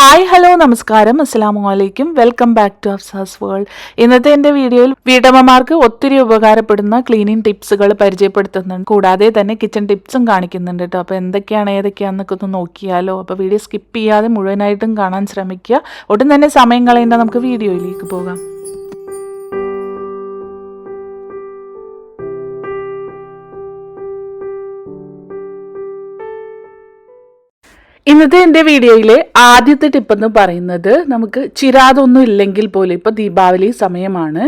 Hi hello നമസ്കാരം. അസ്സാം വലൈക്കും welcome back to Afsa's world. ഇന്നത്തെ എന്റെ വീഡിയോയിൽ വീട്ടമ്മമാർക്ക് ഒത്തിരി ഉപകാരപ്പെടുന്ന ക്ലീനിങ് ടിപ്സുകൾ പരിചയപ്പെടുത്തുന്നുണ്ട്. കൂടാതെ തന്നെ കിച്ചൺ ടിപ്സും കാണിക്കുന്നുണ്ട് കേട്ടോ. അപ്പോൾ എന്തൊക്കെയാണ് ഏതൊക്കെയാണെന്നൊക്കെ ഒന്ന് നോക്കിയാലോ. അപ്പോൾ വീഡിയോ സ്കിപ്പ് ചെയ്യാതെ മുഴുവനായിട്ടും കാണാൻ ശ്രമിക്കുക. ഒട്ടും തന്നെ സമയം കളയേണ്ട നമുക്ക് വീഡിയോയിലേക്ക് പോകാം. ഇന്നത്തെ എന്റെ വീഡിയോയിലെ ആദ്യത്തെ ടിപ്പെന്ന് പറയുന്നത് നമുക്ക് ചിരാതൊന്നും ഇല്ലെങ്കിൽ പോലും ഇപ്പോൾ ദീപാവലി സമയമാണ്.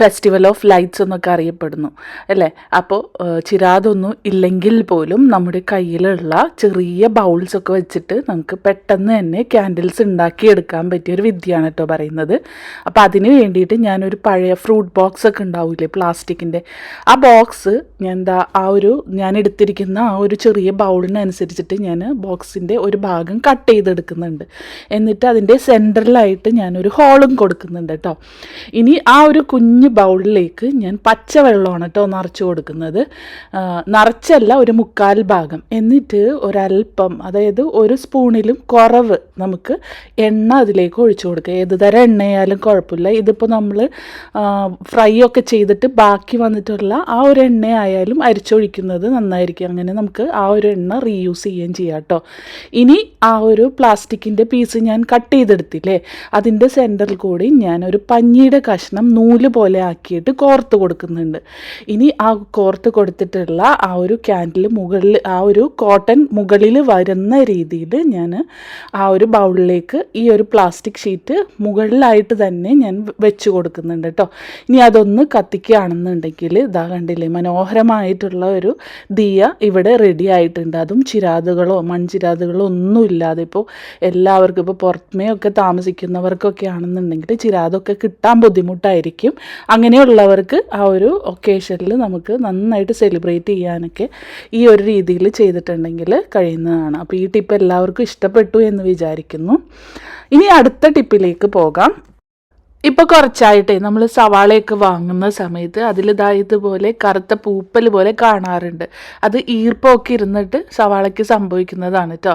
ഫെസ്റ്റിവൽ ഓഫ് ലൈറ്റ്സ് എന്നൊക്കെ അറിയപ്പെടുന്നു. അല്ലേ? അപ്പോൾ ചിരാതൊന്നും ഇല്ലെങ്കിൽ പോലും നമ്മുടെ കയ്യിലുള്ള ചെറിയ ബൗൾസൊക്കെ വെച്ചിട്ട് നമുക്ക് പെട്ടെന്ന് തന്നെ ക്യാൻഡിൽസ് ഉണ്ടാക്കിയെടുക്കാൻ പറ്റിയ ഒരു വിദ്യയാണ് കേട്ടോ പറയുന്നത്. അപ്പോൾ അതിന് വേണ്ടിയിട്ട് ഞാനൊരു പഴയ ഫ്രൂട്ട് ബോക്സ് ഒക്കെ ഉണ്ടാവില്ലേ പ്ലാസ്റ്റിക്കിന്റെ? ആ ബോക്സ് ഞാൻ എന്താ ആ ഒരു ഞാൻ എടുത്തിരിക്കുന്ന ആ ഒരു ചെറിയ ബൗളിനനുസരിച്ചിട്ട് ഞാൻ ബോക്സിന്റെ ഒരു ഭാഗം കട്ട് ചെയ്തെടുക്കുന്നുണ്ട്. എന്നിട്ട് അതിന്റെ സെന്ററിലായിട്ട് ഞാനൊരു ഹോളും കൊടുക്കുന്നുണ്ട് കേട്ടോ. ഇനി ആ ഒരു കുഞ്ഞ് ബൗളിലേക്ക് ഞാൻ പച്ചവെള്ളമാണ് കേട്ടോ നിറച്ച് കൊടുക്കുന്നത്. നിറച്ചല്ല ഒരു മുക്കാൽ ഭാഗം. എന്നിട്ട് ഒരല്പം അതായത് ഒരു സ്പൂണിലും കുറവ് നമുക്ക് എണ്ണ അതിലേക്ക് ഒഴിച്ചു കൊടുക്കുക. ഏത് തരം എണ്ണയായാലും കുഴപ്പമില്ല. ഇതിപ്പോൾ നമ്മൾ ഫ്രൈ ഒക്കെ ചെയ്തിട്ട് ബാക്കി വന്നിട്ടുള്ള ആ ഒരു എണ്ണയായാലും അരിച്ചൊഴിക്കുന്നത് നന്നായിരിക്കും. അങ്ങനെ നമുക്ക് ആ ഒരു എണ്ണ റീയൂസ് ചെയ്യുകയും ചെയ്യാം കേട്ടോ. ഇനി ആ ഒരു പ്ലാസ്റ്റിക്കിന്റെ പീസ് ഞാൻ കട്ട് ചെയ്തെടുത്തില്ലേ? അതിന്റെ സെന്ററിൽ കൂടി ഞാൻ ഒരു പഞ്ഞിയുടെ കഷ്ണം നൂൽ പോലെ ആക്കിയിട്ട് കോർത്ത് കൊടുക്കുന്നുണ്ട്. ഇനി ആ കോർത്ത് കൊടുത്തിട്ടുള്ള ആ ഒരു ക്യാൻഡിൽ മുകളിൽ ആ ഒരു കോട്ടൺ മുകളിൽ വരുന്ന രീതിയിൽ ഞാൻ ആ ഒരു ബൗളിലേക്ക് ഈ ഒരു പ്ലാസ്റ്റിക് ഷീറ്റ് മുകളിലായിട്ട് തന്നെ ഞാൻ വെച്ച് കൊടുക്കുന്നുണ്ട് കേട്ടോ. ഇനി അതൊന്ന് കത്തിക്കുകയാണെന്നുണ്ടെങ്കിൽ ഇതാ കണ്ടില്ലേ മനോഹരമായിട്ടുള്ള ഒരു ദിയ ഇവിടെ റെഡി ആയിട്ടുണ്ട്. അതും ചിരാതുകളോ മൺചിരാതുകളോ ഒന്നും ഇല്ലാതെ ഇപ്പോൾ എല്ലാവർക്കും ഇപ്പോൾ പുറമേയൊക്കെ താമസിക്കുന്നവർക്കൊക്കെ ആണെന്നുണ്ടെങ്കിൽ ചിരാതൊക്കെ കിട്ടാൻ ബുദ്ധിമുട്ടായിരിക്കും. അങ്ങനെയുള്ളവർക്ക് ആ ഒരു ഒക്കേഷനിൽ നമുക്ക് നന്നായിട്ട് സെലിബ്രേറ്റ് ചെയ്യാനൊക്കെ ഈ ഒരു രീതിയിൽ ചെയ്തിട്ടുണ്ടെങ്കിൽ കഴിയുന്നതാണ്. അപ്പോൾ ഈ ടിപ്പ് എല്ലാവർക്കും ഇഷ്ടപ്പെട്ടു എന്ന് വിചാരിക്കുന്നു. ഇനി അടുത്ത ടിപ്പിലേക്ക് പോകാം. ഇപ്പോൾ കുറച്ചായിട്ടേ നമ്മൾ സവാളയൊക്കെ വാങ്ങുന്ന സമയത്ത് അതിലിതാ ഇതുപോലെ കറുത്ത പൂപ്പൽ പോലെ കാണാറുണ്ട്. അത് ഈർപ്പമൊക്കെ ഇരുന്നിട്ട് സവാളയ്ക്ക് സംഭവിക്കുന്നതാണ് കേട്ടോ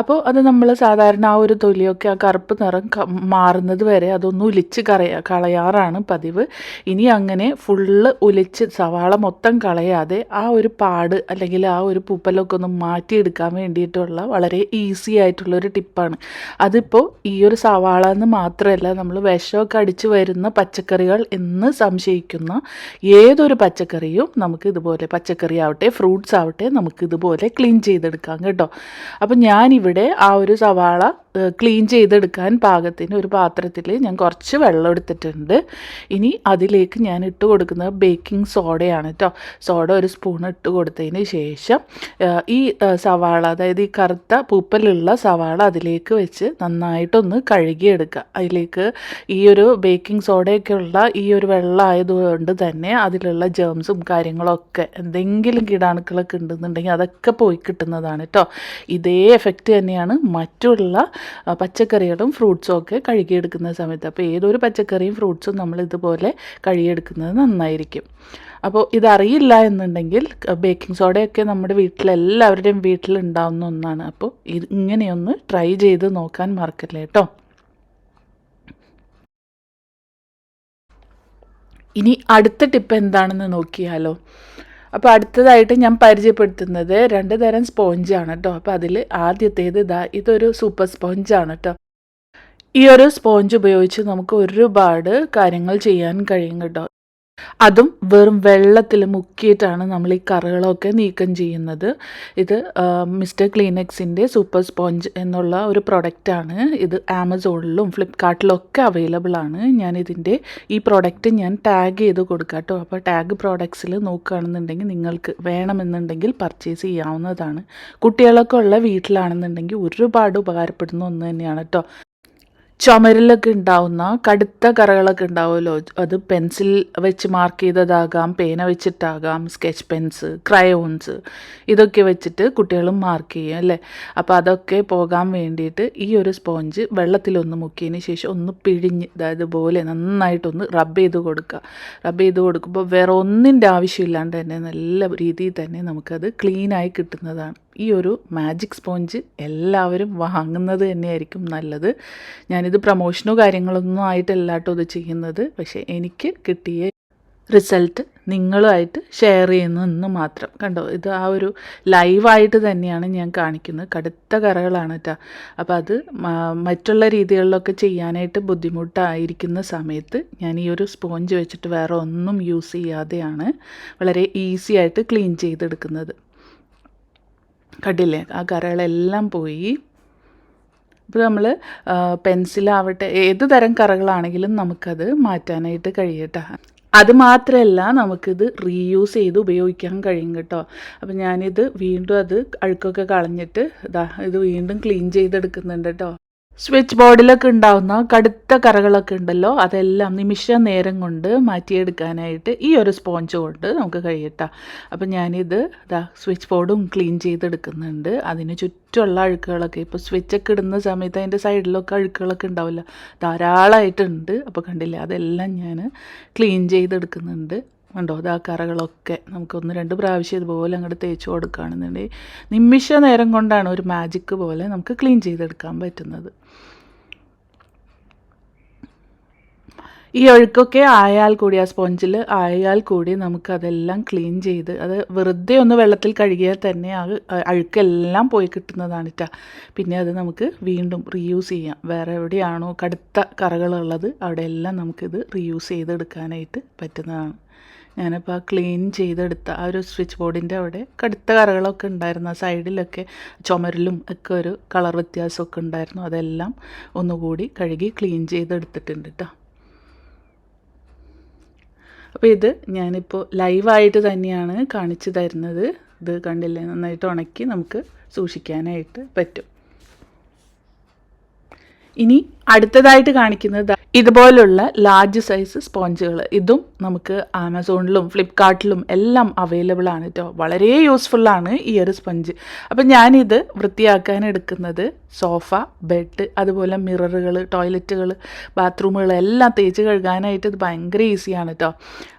അപ്പോൾ അത് നമ്മൾ സാധാരണ ആ ഒരു തൊലിയൊക്കെ ആ കറുപ്പ് നിറം മാറുന്നത് വരെ അതൊന്ന് ഉലിച്ച് കറയാ കളയാറാണ് പതിവ്. ഇനി അങ്ങനെ ഫുള്ള് ഉലിച്ച് സവാള മൊത്തം കളയാതെ ആ ഒരു പാട് അല്ലെങ്കിൽ ആ ഒരു പൂപ്പലൊക്കെ ഒന്ന് മാറ്റിയെടുക്കാൻ വേണ്ടിയിട്ടുള്ള വളരെ ഈസി ആയിട്ടുള്ള ഒരു ടിപ്പാണ്. അതിപ്പോൾ ഈ ഒരു സവാള എന്ന് മാത്രമല്ല നമ്മൾ വിഷമൊക്കെ അടിച്ച് വരുന്ന പച്ചക്കറികൾ എന്ന് സംശയിക്കുന്ന ഏതൊരു പച്ചക്കറിയും നമുക്ക് ഇതുപോലെ പച്ചക്കറി ആവട്ടെ ഫ്രൂട്ട്സ് ആവട്ടെ നമുക്ക് ഇതുപോലെ ക്ലീൻ ചെയ്തെടുക്കാം കേട്ടോ. അപ്പം ഞാനിവിടെ ആ ഒരു സവാള ക്ലീൻ ചെയ്തെടുക്കാൻ പാകത്തിന് ഒരു പാത്രത്തിൽ ഞാൻ കുറച്ച് വെള്ളം എടുത്തിട്ടുണ്ട്. ഇനി അതിലേക്ക് ഞാൻ ഇട്ട് കൊടുക്കുന്നത് ബേക്കിംഗ് സോഡയാണ് കേട്ടോ സോഡ ഒരു സ്പൂൺ ഇട്ട് കൊടുത്തതിന് ശേഷം ഈ സവാള അതായത് ഈ കറുത്ത പൂപ്പലുള്ള സവാള അതിലേക്ക് വെച്ച് നന്നായിട്ടൊന്ന് കഴുകിയെടുക്കുക. അതിലേക്ക് ഈ ഒരു ബേക്കിംഗ് സോഡയൊക്കെ ഉള്ള ഈ ഒരു വെള്ളം ആയതുകൊണ്ട് തന്നെ അതിലുള്ള ജേംസും കാര്യങ്ങളൊക്കെ എന്തെങ്കിലും കീടാണുക്കളൊക്കെ ഉണ്ടെന്നുണ്ടെങ്കിൽ അതൊക്കെ പോയി കിട്ടുന്നതാണ് കേട്ടോ ഇതേ എഫക്റ്റ് തന്നെയാണ് മറ്റുള്ള പച്ചക്കറികളും ഫ്രൂട്ട്സും ഒക്കെ കഴുകിയെടുക്കുന്ന സമയത്ത്. അപ്പോൾ ഏതൊരു പച്ചക്കറിയും ഫ്രൂട്ട്സും നമ്മൾ ഇതുപോലെ കഴുകിയെടുക്കുന്നത് നന്നായിരിക്കും. അപ്പോൾ ഇതറിയില്ല എന്നുണ്ടെങ്കിൽ ബേക്കിംഗ് സോഡയൊക്കെ നമ്മുടെ വീട്ടിലെല്ലാവരുടെയും വീട്ടിലുണ്ടാവുന്ന ഒന്നാണ്. അപ്പോൾ ഇങ്ങനെയൊന്ന് ട്രൈ ചെയ്ത് നോക്കാൻ മറക്കല്ലേ കേട്ടോ. ഇനി അടുത്ത ടിപ്പ് എന്താണെന്ന് നോക്കിയാലോ. അപ്പോൾ അടുത്തതായിട്ട് ഞാൻ പരിചയപ്പെടുത്തുന്നത് രണ്ട് തരം സ്പോഞ്ചാണ് കേട്ടോ. അപ്പോൾ അതിൽ ആദ്യത്തേത് ഇതാ ഇതൊരു സൂപ്പർ സ്പോഞ്ചാണ് കേട്ടോ. ഈ ഒരു സ്പോഞ്ച് ഉപയോഗിച്ച് നമുക്ക് ഒരുപാട് കാര്യങ്ങൾ ചെയ്യാൻ കഴിയും കേട്ടോ. അതും വെറും വെള്ളത്തിൽ മുക്കിയിട്ടാണ് നമ്മൾ ഈ കറകളൊക്കെ നീക്കം ചെയ്യുന്നത്. ഇത് മിസ്റ്റർ ക്ലീനെക്സിന്റെ സൂപ്പർ സ്പോഞ്ച് എന്നുള്ള ഒരു പ്രൊഡക്റ്റാണ്. ഇത് ആമസോണിലും ഫ്ലിപ്കാർട്ടിലും ഒക്കെ അവൈലബിൾ ആണ് ഞാൻ ഇതിന്റെ ഈ പ്രൊഡക്റ്റ് ഞാൻ ടാഗ് ചെയ്ത് കൊടുക്കാം കേട്ടോ. അപ്പോൾ ടാഗ് പ്രോഡക്ട്സിൽ നോക്കുകയാണെന്നുണ്ടെങ്കിൽ നിങ്ങൾക്ക് വേണമെന്നുണ്ടെങ്കിൽ പർച്ചേസ് ചെയ്യാവുന്നതാണ്. കുട്ടികളൊക്കെ ഉള്ള വീട്ടിലാണെന്നുണ്ടെങ്കിൽ ഒരുപാട് ഉപകാരപ്പെടുന്ന ഒന്ന് തന്നെയാണ് കേട്ടോ. ചുമരിലൊക്കെ ഉണ്ടാവുന്ന കടുത്ത കറകളൊക്കെ ഉണ്ടാവുമല്ലോ? അത് പെൻസിൽ വെച്ച് മാർക്ക് ചെയ്തതാകാം പേന വെച്ചിട്ടാകാം സ്കെച്ച് പെൻസ് ക്രയോൺസ് ഇതൊക്കെ വെച്ചിട്ട് കുട്ടികളും മാർക്ക് ചെയ്യും അല്ലേ? അപ്പോൾ അതൊക്കെ പോകാൻ വേണ്ടിയിട്ട് ഈ ഒരു സ്പോഞ്ച് വെള്ളത്തിലൊന്ന് മുക്കിയതിന് ശേഷം ഒന്ന് പിഴിഞ്ഞ് അതായത് പോലെ നന്നായിട്ടൊന്ന് റബ്ബ് ചെയ്ത് കൊടുക്കുക. റബ്ബ് ചെയ്ത് കൊടുക്കുമ്പോൾ വേറെ ഒന്നിന്റെ ആവശ്യമില്ലാണ്ട് തന്നെ നല്ല രീതിയിൽ തന്നെ നമുക്കത് ക്ലീനായി കിട്ടുന്നതാണ്. ഈ ഒരു മാജിക് സ്പോഞ്ച് എല്ലാവരും വാങ്ങുന്നത് തന്നെയായിരിക്കും നല്ലത്. ഞാനിത് പ്രൊമോഷനോ കാര്യങ്ങളൊന്നും ആയിട്ടല്ല കേട്ടോ ഇത് ചെയ്യുന്നത്. പക്ഷേ എനിക്ക് കിട്ടിയ റിസൾട്ട് നിങ്ങളുമായിട്ട് ഷെയർ ചെയ്യുന്നു മാത്രം. കണ്ടോ? ഇത് ആ ഒരു ലൈവായിട്ട് തന്നെയാണ് ഞാൻ കാണിക്കുന്നത്. കടുത്ത കറകളാണ് കേട്ടോ അപ്പോൾ അത് മറ്റുള്ള രീതികളിലൊക്കെ ചെയ്യാനായിട്ട് ബുദ്ധിമുട്ടായിരിക്കുന്ന സമയത്ത് ഞാൻ ഈ ഒരു സ്പോഞ്ച് വെച്ചിട്ട് വേറെ ഒന്നും യൂസ് ചെയ്യാതെയാണ് വളരെ ഈസി ആയിട്ട് ക്ലീൻ ചെയ്തെടുക്കുന്നത്. കണ്ടില്ലേ? ആ കറകളെല്ലാം പോയി. ഇപ്പോൾ നമ്മൾ പെൻസിലാവട്ടെ ഏത് തരം കറകളാണെങ്കിലും നമുക്കത് മാറ്റാനായിട്ട് കഴിയട്ടെ. അത് മാത്രമല്ല നമുക്കിത് റീയൂസ് ചെയ്ത് ഉപയോഗിക്കാൻ കഴിയും കേട്ടോ. അപ്പം ഞാനിത് വീണ്ടും അത് അഴുക്കൊക്കെ കളഞ്ഞിട്ട് ഇതാ ഇത് വീണ്ടും ക്ലീൻ ചെയ്തെടുക്കുന്നുണ്ട് കേട്ടോ. സ്വിച്ച് ബോർഡിലൊക്കെ ഉണ്ടാവുന്ന കടുത്ത കറകളൊക്കെ ഉണ്ടല്ലോ. അതെല്ലാം നിമിഷ നേരം കൊണ്ട് മാറ്റിയെടുക്കാനായിട്ട് ഈ ഒരു സ്പോഞ്ച് കൊണ്ട് നമുക്ക് കഴിയട്ടാ. അപ്പം ഞാനിത് ഇതാ സ്വിച്ച് ബോർഡും ക്ലീൻ ചെയ്തെടുക്കുന്നുണ്ട്. അതിന് ചുറ്റുമുള്ള അഴുക്കുകളൊക്കെ ഇപ്പോൾ സ്വിച്ചൊക്കെ ഇടുന്ന സമയത്ത് അതിന്റെ സൈഡിലൊക്കെ അഴുക്കുകളൊക്കെ ഉണ്ടാവില്ല ധാരാളമായിട്ടുണ്ട് അപ്പോൾ കണ്ടില്ലേ അതെല്ലാം ഞാൻ ക്ലീൻ ചെയ്തെടുക്കുന്നുണ്ട്. കണ്ടോ ഇതാ കറകളൊക്കെ നമുക്കൊന്ന് രണ്ട് പ്രാവശ്യം ഇതുപോലെ അങ്ങോട്ട് തേച്ച് കൊടുക്കുകയാണെന്നുണ്ടെങ്കിൽ നിമിഷ നേരം കൊണ്ടാണ് ഒരു മാജിക്ക് പോലെ നമുക്ക് ക്ലീൻ ചെയ്തെടുക്കാൻ പറ്റുന്നത്. ഈ ഒഴുക്കൊക്കെ ആയാൽ കൂടി ആ സ്പോഞ്ചിൽ ആയാൽ കൂടി നമുക്കതെല്ലാം ക്ലീൻ ചെയ്ത് അത് വെറുതെ ഒന്ന് വെള്ളത്തിൽ കഴുകിയാൽ തന്നെ ആ അഴുക്കെല്ലാം പോയി കിട്ടുന്നതാണ് കേട്ടോ പിന്നെ അത് നമുക്ക് വീണ്ടും റീയൂസ് ചെയ്യാം. വേറെ എവിടെയാണോ കടുത്ത കറകളുള്ളത് അവിടെയെല്ലാം നമുക്കിത് റീയൂസ് ചെയ്തെടുക്കാനായിട്ട് പറ്റുന്നതാണ്. ഞാനിപ്പോൾ ആ ക്ലീൻ ചെയ്തെടുത്ത ആ ഒരു സ്വിച്ച് ബോർഡിന്റെ അവിടെ കടുത്ത കറകളൊക്കെ ഉണ്ടായിരുന്നു. ആ സൈഡിലൊക്കെ ചുമരിലും ഒക്കെ ഒരു കളർ വ്യത്യാസമൊക്കെ ഉണ്ടായിരുന്നു. അതെല്ലാം ഒന്നുകൂടി കഴുകി ക്ലീൻ ചെയ്തെടുത്തിട്ടുണ്ട് കേട്ടോ അപ്പോൾ ഇത് ഞാനിപ്പോൾ ലൈവായിട്ട് തന്നെയാണ് കാണിച്ചു തരുന്നത്. ഇത് കണ്ടില്ലേ? നന്നായിട്ട് ഉണക്കി നമുക്ക് സൂക്ഷിക്കാനായിട്ട് പറ്റും. ഇനി അടുത്തതായിട്ട് കാണിക്കുന്നത് ഇതുപോലുള്ള ലാർജ് സൈസ് സ്പോഞ്ചുകൾ ഇതും നമുക്ക് ആമസോണിലും ഫ്ലിപ്കാർട്ടിലും എല്ലാം അവൈലബിൾ ആണ് കേട്ടോ വളരെ യൂസ്ഫുള്ളാണ് ഈ ഒരു സ്പഞ്ച് അപ്പം ഞാനിത് വൃത്തിയാക്കാൻ എടുക്കുന്നത് സോഫ ബെഡ് അതുപോലെ മിററുകൾ ടോയ്ലറ്റുകൾ ബാത്റൂമുകൾ എല്ലാം തേച്ച് കഴുകാനായിട്ട് ഇത് ഭയങ്കര ഈസിയാണ് കേട്ടോ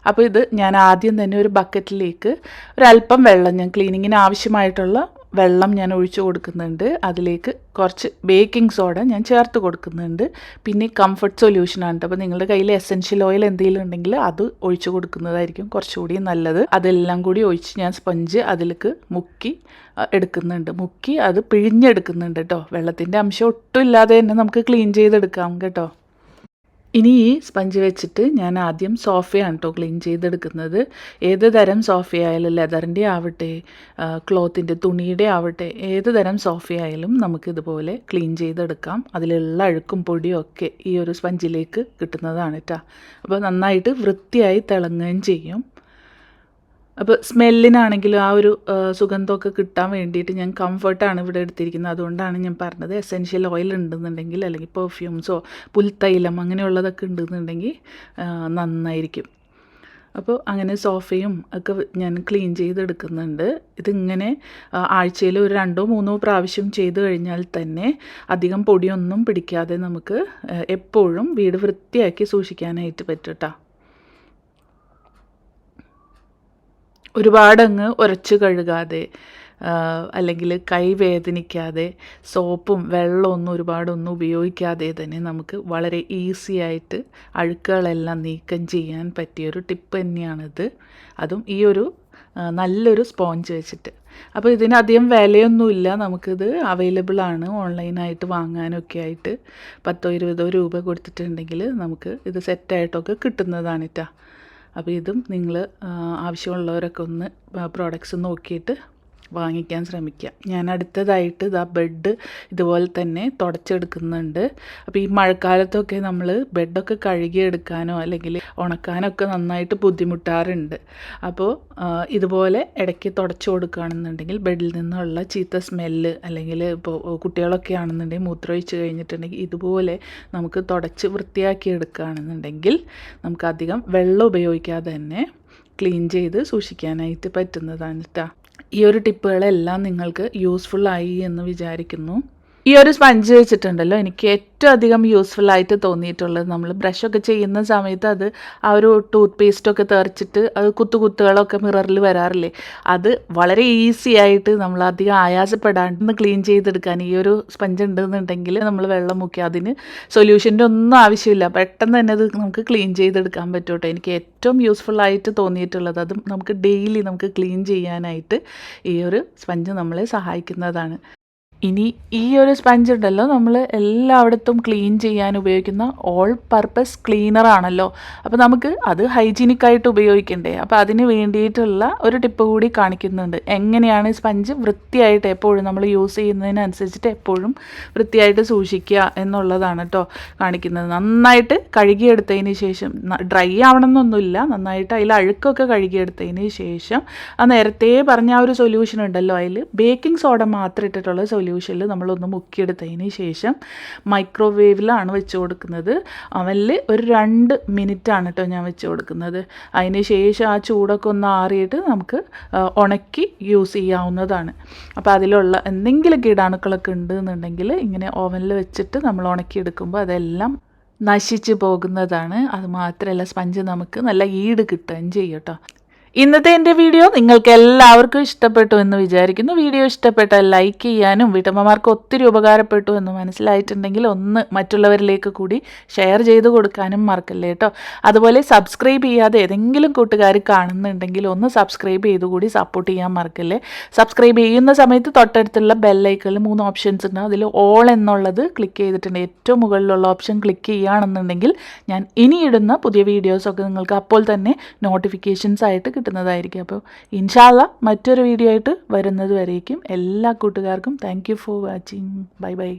അപ്പോൾ ഇത് ഞാൻ ആദ്യം തന്നെ ഒരു ബക്കറ്റിലേക്ക് ഒരല്പം വെള്ളം ഞാൻ ക്ലീനിങ്ങിന് ആവശ്യമായിട്ടുള്ള വെള്ളം ഞാൻ ഒഴിച്ചു കൊടുക്കുന്നുണ്ട്. അതിലേക്ക് കുറച്ച് ബേക്കിംഗ് സോഡ ഞാൻ ചേർത്ത് കൊടുക്കുന്നുണ്ട്. പിന്നെ കംഫർട്ട് സൊല്യൂഷനാണ് അപ്പോൾ നിങ്ങളുടെ കയ്യിൽ എസെൻഷ്യൽ ഓയിൽ എന്തെങ്കിലും ഉണ്ടെങ്കിൽ അത് ഒഴിച്ചു കൊടുക്കുന്നതായിരിക്കും കുറച്ചുകൂടി നല്ലത്. അതെല്ലാം കൂടി ഒഴിച്ച് ഞാൻ സ്പഞ്ച് അതിലേക്ക് മുക്കി എടുക്കുന്നുണ്ട്. മുക്കി അത് പിഴിഞ്ഞെടുക്കുന്നുണ്ട് കേട്ടോ വെള്ളത്തിന്റെ അംശം ഒട്ടും ഇല്ലാതെ തന്നെ നമുക്ക് ക്ലീൻ ചെയ്തെടുക്കാം കേട്ടോ. ഇനി ഈ സ്പഞ്ച് വെച്ചിട്ട് ഞാൻ ആദ്യം സോഫയാണ് കേട്ടോ ക്ലീൻ ചെയ്തെടുക്കുന്നത്. ഏത് തരം സോഫയായാലും ലെതറിന്റെ ആവട്ടെ ക്ലോത്തിന്റെ തുണിയുടെ ആവട്ടെ ഏത് തരം സോഫയായാലും നമുക്കിതുപോലെ ക്ലീൻ ചെയ്തെടുക്കാം. അതിലുള്ള അഴുക്കും പൊടിയും ഒക്കെ ഈ ഒരു സ്പഞ്ചിലേക്ക് കിട്ടുന്നതാണ് കേട്ടോ അപ്പോൾ നന്നായിട്ട് വൃത്തിയായി തിളങ്ങുകയും ചെയ്യും. അപ്പോൾ സ്മെല്ലിനാണെങ്കിലും ആ ഒരു സുഗന്ധമൊക്കെ കിട്ടാൻ വേണ്ടിയിട്ട് ഞാൻ കംഫർട്ടാണ് ഇവിടെ എടുത്തിരിക്കുന്നത്. അതുകൊണ്ടാണ് ഞാൻ പറഞ്ഞത് എസെൻഷ്യൽ ഓയിൽ ഉണ്ടെന്നുണ്ടെങ്കിൽ അല്ലെങ്കിൽ പെർഫ്യൂംസോ പുൽത്തൈലം അങ്ങനെയുള്ളതൊക്കെ ഉണ്ടെന്നുണ്ടെങ്കിൽ നന്നായിരിക്കും. അപ്പോൾ അങ്ങനെ സോഫയും ഒക്കെ ഞാൻ ക്ലീൻ ചെയ്തെടുക്കുന്നുണ്ട്. ഇതിങ്ങനെ ആഴ്ചയിൽ ഒരു രണ്ടോ മൂന്നോ പ്രാവശ്യം ചെയ്തു കഴിഞ്ഞാൽ തന്നെ അധികം പൊടിയൊന്നും പിടിക്കാതെ നമുക്ക് എപ്പോഴും വീട് വൃത്തിയാക്കി സൂക്ഷിക്കാനായിട്ട് പറ്റും കേട്ടോ ഒരുപാടങ്ങ് ഉരച്ച് കഴുകാതെ അല്ലെങ്കിൽ കൈ വേദനിക്കാതെ സോപ്പും വെള്ളമൊന്നും ഒരുപാടൊന്നും ഉപയോഗിക്കാതെ തന്നെ നമുക്ക് വളരെ ഈസി ആയിട്ട് അഴുക്കുകളെല്ലാം നീക്കം ചെയ്യാൻ പറ്റിയൊരു ടിപ്പ് തന്നെയാണിത്. അതും ഈ ഒരു നല്ലൊരു സ്പോഞ്ച് വെച്ചിട്ട്. അപ്പോൾ ഇതിന് അധികം വിലയൊന്നുമില്ല. നമുക്കിത് അവൈലബിൾ ആണ്. ഓൺലൈനായിട്ട് വാങ്ങാനൊക്കെ ആയിട്ട് പത്തോ ഇരുപതോ രൂപ കൊടുത്തിട്ടുണ്ടെങ്കിൽ നമുക്ക് ഇത് സെറ്റായിട്ടൊക്കെ കിട്ടുന്നതാണ് കേട്ടോ അപ്പോൾ ഇതും നിങ്ങൾ ആവശ്യമുള്ളവരൊക്കെ ഒന്ന് പ്രോഡക്റ്റ്സ് നോക്കിയിട്ട് വാങ്ങിക്കാൻ ശ്രമിക്കുക. ഞാൻ അടുത്തതായിട്ട് ഇതാ ബെഡ് ഇതുപോലെ തന്നെ തുടച്ചെടുക്കുന്നുണ്ട്. അപ്പോൾ ഈ മഴക്കാലത്തൊക്കെ നമ്മൾ ബെഡൊക്കെ കഴുകിയെടുക്കാനോ അല്ലെങ്കിൽ ഉണക്കാനോ ഒക്കെ നന്നായിട്ട് ബുദ്ധിമുട്ടാറുണ്ട്. അപ്പോൾ ഇതുപോലെ ഇടയ്ക്ക് തുടച്ചു കൊടുക്കുകയാണെന്നുണ്ടെങ്കിൽ ബെഡിൽ നിന്നുള്ള ചീത്ത സ്മെല്ല് അല്ലെങ്കിൽ ഇപ്പോൾ കുട്ടികളൊക്കെ ആണെന്നുണ്ടെങ്കിൽ മൂത്രമൊഴിച്ച് കഴിഞ്ഞിട്ടുണ്ടെങ്കിൽ ഇതുപോലെ നമുക്ക് തുടച്ച് വൃത്തിയാക്കി എടുക്കുകയാണെന്നുണ്ടെങ്കിൽ നമുക്കധികം വെള്ളം ഉപയോഗിക്കാതെ തന്നെ ക്ലീൻ ചെയ്ത് സൂക്ഷിക്കാനായിട്ട് പറ്റുന്നതാണ് കേട്ടോ ഈ ഒരു ടിപ്പുകളെല്ലാം നിങ്ങൾക്ക് യൂസ്ഫുൾ ആയി എന്ന് വിചാരിക്കുന്നു. ഈ ഒരു സ്പഞ്ച് വെച്ചിട്ടുണ്ടല്ലോ. എനിക്ക് ഏറ്റവും അധികം യൂസ്ഫുൾ ആയിട്ട് തോന്നിയിട്ടുള്ളത് നമ്മൾ ബ്രഷൊക്കെ ചെയ്യുന്ന സമയത്ത് അത് ആ ഒരു ടൂത്ത് പേസ്റ്റൊക്കെ തെറിച്ചിട്ട് അത് കുത്തു കുത്തുകളൊക്കെ മിററിൽ വരാറില്ലേ? അത് വളരെ ഈസി ആയിട്ട് നമ്മൾ അധികം ആയാസപ്പെടാണ്ട് ക്ലീൻ ചെയ്തെടുക്കാൻ ഈ ഒരു സ്പഞ്ച് ഉണ്ടെന്നുണ്ടെങ്കിൽ നമ്മൾ വെള്ളം മുക്കി അതിന് സൊല്യൂഷന്റെ ഒന്നും ആവശ്യമില്ല. പെട്ടെന്ന് തന്നെ അത് നമുക്ക് ക്ലീൻ ചെയ്തെടുക്കാൻ പറ്റും കേട്ടോ എനിക്ക് ഏറ്റവും യൂസ്ഫുൾ ആയിട്ട് തോന്നിയിട്ടുള്ളത് അത് നമുക്ക് ഡെയിലി നമുക്ക് ക്ലീൻ ചെയ്യാനായിട്ട് ഈ ഒരു സ്പഞ്ച് നമ്മളെ സഹായിക്കുന്നതാണ്. ഇനി ഈ ഒരു സ്പഞ്ച് ഉണ്ടല്ലോ നമ്മൾ എല്ലായിടത്തും ക്ലീൻ ചെയ്യാൻ ഉപയോഗിക്കുന്ന ഓൾ പർപ്പസ് ക്ലീനർ ആണല്ലോ. അപ്പോൾ നമുക്ക് അത് ഹൈജീനിക് ആയിട്ട് ഉപയോഗിക്കണ്ടേ? അപ്പോൾ അതിന് വേണ്ടിയിട്ടുള്ള ഒരു ടിപ്പ് കൂടി കാണിക്കുന്നുണ്ട്. എങ്ങനെയാണ് സ്പഞ്ച് വൃത്തിയായിട്ട് എപ്പോഴും നമ്മൾ യൂസ് ചെയ്യുന്നതിനനുസരിച്ചിട്ട് എപ്പോഴും വൃത്തിയായിട്ട് സൂക്ഷിക്കുക എന്നുള്ളതാണ് കേട്ടോ കാണിക്കുന്നത്. നന്നായിട്ട് കഴുകിയെടുത്തതിന് ശേഷം ഡ്രൈ ആവണമെന്നൊന്നുമില്ല. നന്നായിട്ട് അതിൽ അഴുക്കൊക്കെ കഴുകിയെടുത്തതിന് ശേഷം ആ നേരത്തെ പറഞ്ഞ ആ ഒരു സൊല്യൂഷൻ ഉണ്ടല്ലോ. അതിൽ ബേക്കിംഗ് സോഡ മാത്രം ഇട്ടിട്ടുള്ള സൊല്യൂഷനിൽ നമ്മളൊന്ന് മുക്കിയെടുത്തതിന് ശേഷം മൈക്രോവേവിലാണ് വെച്ച് കൊടുക്കുന്നത്. അവനിൽ ഒരു രണ്ട് മിനിറ്റാണ് കേട്ടോ ഞാൻ വെച്ച് കൊടുക്കുന്നത്. അതിന് ശേഷം ആ ചൂടൊക്കെ ഒന്ന് ആറിയിട്ട് നമുക്ക് ഉണക്കി യൂസ് ചെയ്യാവുന്നതാണ്. അപ്പോൾ അതിലുള്ള എന്തെങ്കിലും കീടാണുക്കളൊക്കെ ഉണ്ട് എന്നുണ്ടെങ്കിൽ ഇങ്ങനെ ഓവനിൽ വെച്ചിട്ട് നമ്മൾ ഉണക്കിയെടുക്കുമ്പോൾ അതെല്ലാം നശിച്ചു പോകുന്നതാണ്. അത് മാത്രമല്ല സ്പഞ്ച് നമുക്ക് നല്ല ഈട് കിട്ടുകയും ചെയ്യും കേട്ടോ ഇന്നത്തെ എന്റെ വീഡിയോ നിങ്ങൾക്ക് എല്ലാവർക്കും ഇഷ്ടപ്പെട്ടു എന്ന് വിചാരിക്കുന്നു. വീഡിയോ ഇഷ്ടപ്പെട്ടാൽ ലൈക്ക് ചെയ്യാനും വീട്ടമ്മമാർക്ക് ഒത്തിരി ഉപകാരപ്പെട്ടു എന്ന് മനസ്സിലായിട്ടുണ്ടെങ്കിൽ ഒന്ന് മറ്റുള്ളവരിലേക്ക് കൂടി ഷെയർ ചെയ്ത് കൊടുക്കാനും മറക്കല്ലേ കേട്ടോ. അതുപോലെ സബ്സ്ക്രൈബ് ചെയ്യാതെ ഏതെങ്കിലും കൂട്ടുകാർ കാണുന്നുണ്ടെങ്കിൽ ഒന്ന് സബ്സ്ക്രൈബ് ചെയ്ത് കൂടി സപ്പോർട്ട് ചെയ്യാൻ മറക്കല്ലേ. സബ്സ്ക്രൈബ് ചെയ്യുന്ന സമയത്ത് തൊട്ടടുത്തുള്ള ബെല്ലൈക്കണിൽ മൂന്ന് ഓപ്ഷൻസ് ഉണ്ട്. അതിൽ ഓൾ എന്നുള്ളത് ക്ലിക്ക് ചെയ്തിട്ടുണ്ട്. ഏറ്റവും മുകളിലുള്ള ഓപ്ഷൻ ക്ലിക്ക് ചെയ്യുകയാണെന്നുണ്ടെങ്കിൽ ഞാൻ ഇനി ഇടുന്ന പുതിയ വീഡിയോസൊക്കെ നിങ്ങൾക്ക് അപ്പോൾ തന്നെ നോട്ടിഫിക്കേഷൻസ് ആയിട്ട് കിട്ടുന്നതായിരിക്കും. അപ്പോൾ ഇൻഷാല്ല മറ്റൊരു വീഡിയോ ആയിട്ട് വരുന്നത് വരേക്കും എല്ലാ കൂട്ടുകാർക്കും. Thank for watching bye bye